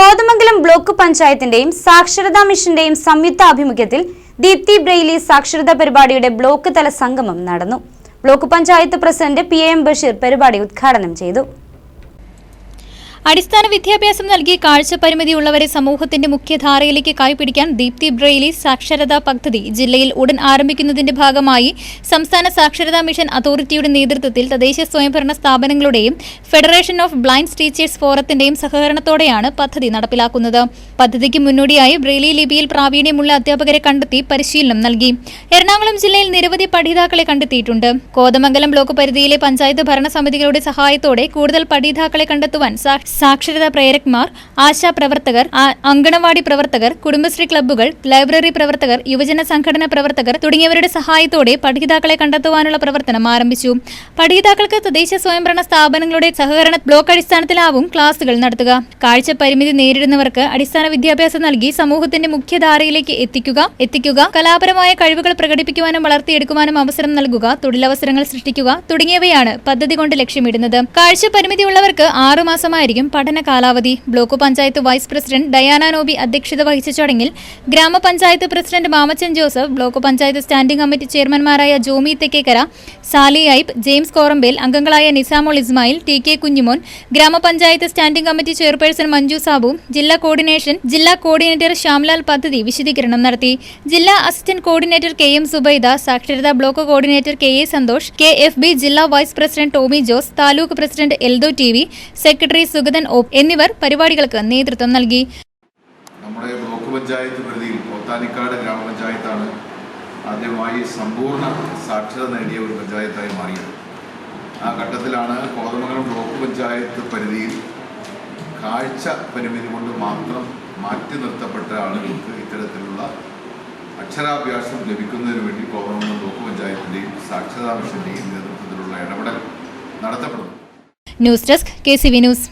Kothamangalam block പഞ്ചായത്തിന്റെയും സാക്ഷരതാ മിഷന്റെയും സംയുക്ത ആഭിമുഖ്യത്തിൽ ദീപ്തി ബ്രെയിലി സാക്ഷരതാ പരിപാടിയുടെ ബ്ലോക്ക് തല സംഗമം നടന്നു. Block panchayat president P M Basheer പരിപാടി ഉദ്ഘാടനം ചെയ്തു. അടിസ്ഥാന വിദ്യാഭ്യാസം നൽകി കാഴ്ച പരിമിതിയുള്ളവരെ സമൂഹത്തിന്റെ മുഖ്യധാരയിലേക്ക് കൈപിടിക്കാൻ ദീപ്തി ബ്രെയിലി സാക്ഷരതാ പദ്ധതി ജില്ലയിൽ ഉടൻ ആരംഭിക്കുന്നതിന്റെ ഭാഗമായി സംസ്ഥാന സാക്ഷരതാ മിഷൻ അതോറിറ്റിയുടെ നേതൃത്വത്തിൽ തദ്ദേശ സ്വയംഭരണ സ്ഥാപനങ്ങളുടെയും ഫെഡറേഷൻ ഓഫ് ബ്ലൈൻഡ് ടീച്ചേഴ്സ് ഫോറത്തിന്റെയും സഹകരണത്തോടെയാണ് പദ്ധതി നടപ്പിലാക്കുന്നത്. പദ്ധതിക്ക് മുന്നോടിയായി ബ്രെയിലി ലിപിയിൽ പ്രാവീണ്യമുള്ള അധ്യാപകരെ കണ്ടെത്തി പരിശീലനം നൽകി. എറണാകുളം ജില്ലയിൽ നിരവധി പഠിതാക്കളെ കണ്ടെത്തിയിട്ടുണ്ട്. കോതമംഗലം ബ്ലോക്ക് പരിധിയിലെ പഞ്ചായത്ത് ഭരണസമിതികളുടെ സഹായത്തോടെ കൂടുതൽ പഠിതാക്കളെ കണ്ടെത്തുവാൻ സാക്ഷരതാ പ്രേരക്മാർ ആശാ പ്രവർത്തകർ അങ്കണവാടി പ്രവർത്തകർ കുടുംബശ്രീ ക്ലബ്ബുകൾ ലൈബ്രറി പ്രവർത്തകർ യുവജന സംഘടന പ്രവർത്തകർ തുടങ്ങിയവരുടെ സഹായത്തോടെ പഠിതാക്കളെ കണ്ടെത്തുവാനുള്ള പ്രവർത്തനം ആരംഭിച്ചു. പഠിതാക്കൾക്ക് തദ്ദേശ സ്വയംഭരണ സ്ഥാപനങ്ങളുടെ സഹകരണ ബ്ലോക്ക് അടിസ്ഥാനത്തിലാവും ക്ലാസുകൾ നടത്തുക. കാഴ്ച പരിമിതി നേരിടുന്നവർക്ക് അടിസ്ഥാന വിദ്യാഭ്യാസം നൽകി സമൂഹത്തിന്റെ മുഖ്യധാരയിലേക്ക് എത്തിക്കുക എത്തിക്കുക കലാപരമായ കഴിവുകൾ പ്രകടിപ്പിക്കുവാനും വളർത്തിയെടുക്കുവാനും അവസരം നൽകുക തൊഴിലവസരങ്ങൾ സൃഷ്ടിക്കുക തുടങ്ങിയവയാണ് പദ്ധതി കൊണ്ട് ലക്ഷ്യമിടുന്നത്. കാഴ്ച പരിമിതിയുള്ളവർക്ക് ആറുമാസമായിരിക്കും പഠന കാലാവധി. Block panchayat vice president Diana Noby അധ്യക്ഷത വഹിച്ച ചടങ്ങിൽ ഗ്രാമപഞ്ചായത്ത് president Mamachan Joseph block panchayat standing committee ചെയർമാൻമാരായ Jomy Thekkekara Sally ഐബ് James Korampel അംഗങ്ങളായ നിസാമോൾ ഇസ്മായിൽ ടി കെ കുഞ്ഞുമോൻ ഗ്രാമപഞ്ചായത്ത് standing committee chairperson Manju Sabu ജില്ലാ കോർഡിനേഷൻ ജില്ലാ കോർഡിനേറ്റർ ശ്യാംലാൽ പദ്ധതി വിശദീകരണം നടത്തി. ജില്ലാ assistant coordinator K M Subaida സാക്ഷരതാ block coordinator K A Santhosh K F B ജില്ലാ vice president Tomy Jose taluk president Eldho T V secretary Sugathan O എന്നിവർ പരിപാടികൾക്ക് നേതൃത്വം നൽകി. നമ്മുടെ ബ്ലോക്ക് പഞ്ചായത്ത് പരിധിയിൽ പോത്താനിക്കാട് ഗ്രാമപഞ്ചായത്താണ് ആദ്യമായി സമ്പൂർണ സാക്ഷരത നേടിയ ഒരു പഞ്ചായത്തായി മാറിയത്. ആ ഘട്ടത്തിലാണ് കോതമംഗലം ബ്ലോക്ക് പഞ്ചായത്ത് പരിധിയിൽ കാഴ്ച പരിമിതി കൊണ്ട് മാത്രം മാറ്റി നിർത്തപ്പെട്ട ആളുകൾക്ക് ഇത്തരത്തിലുള്ള അക്ഷരാഭ്യാസം ലഭിക്കുന്നതിന് വേണ്ടി കോതമംഗലം ബ്ലോക്ക് പഞ്ചായത്തിന്റെയും സാക്ഷരതാ മിഷന്റെയും നേതൃത്വത്തിലുള്ള ഇടപെടൽ നടത്തപ്പെടുന്നു. News desk K C V news.